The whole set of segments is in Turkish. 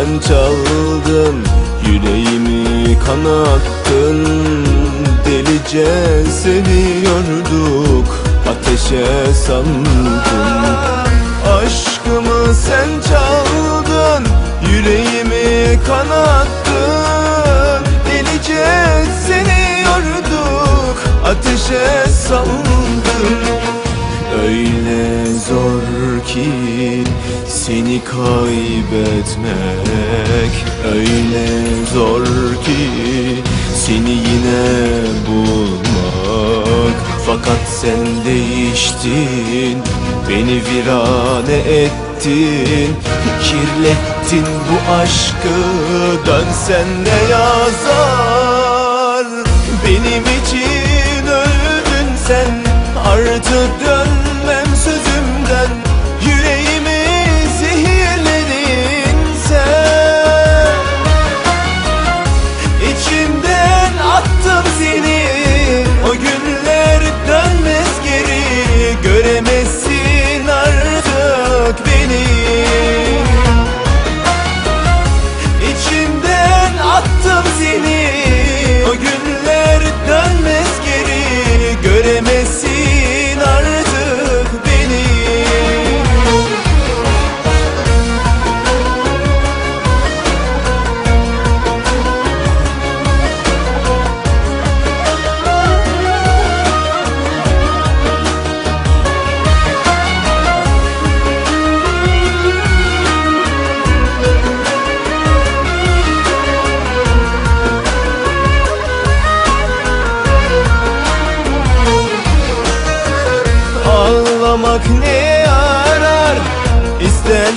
sen çaldın Yüreğimi kanattın. Delice seviyorduk Ateşe sandın. Aşkımı sen çaldın Yüreğimi kanattın. Delice seviyorduk Ateşe sandın seni kaybetmek Öyle zor ki seni yine bulmak. Fakat sen değiştin Beni virane ettin Kirlettin bu aşkı. Dönsen ne yazar Benim için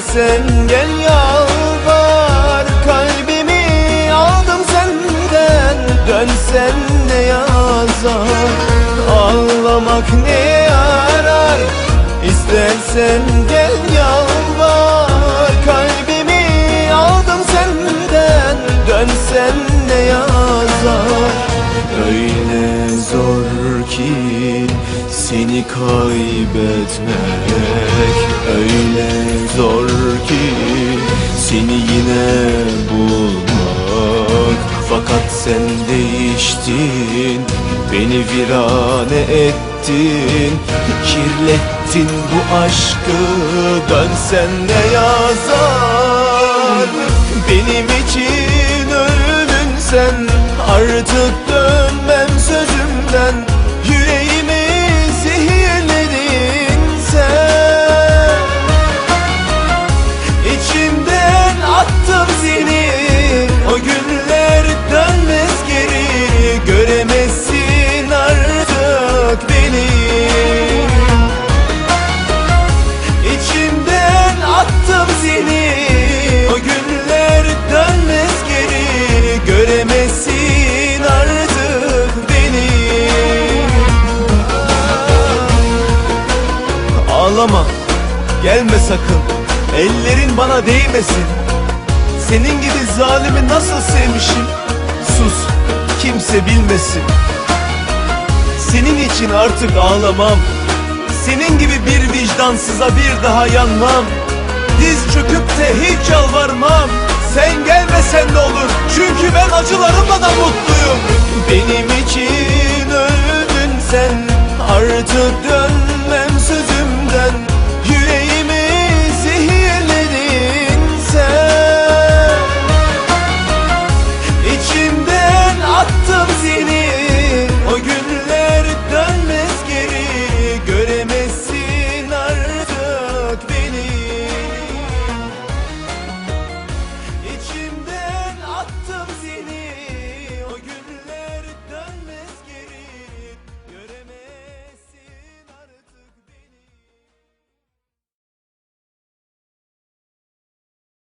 İstersen gel yalvar. Kalbimi aldım senden. Dönsen ne yazar? Ağlamak ne yarar İstersen gel yalvar. Kalbimi aldım senden. Dönsen ne yazar? Öyle zor ki seni kaybetmek Öyle zor ki seni yine bulmak. Fakat sen değiştin Beni virane ettin. Kirlettin bu aşkı Dönsen ne yazar. Benim için öldün sen Artık dönmem sözümden Ağlama. Gelme sakın. Ellerin bana değmesin. Senin gibi zalimi nasıl sevmişim? Sus Kimse bilmesin. Senin için artık ağlamam. Senin gibi bir vicdansıza bir daha yanmam. Diz çöküp de hiç yalvarmam. Sen gelmesen ne olur? Çünkü ben acılarımla da mutluyum. Benim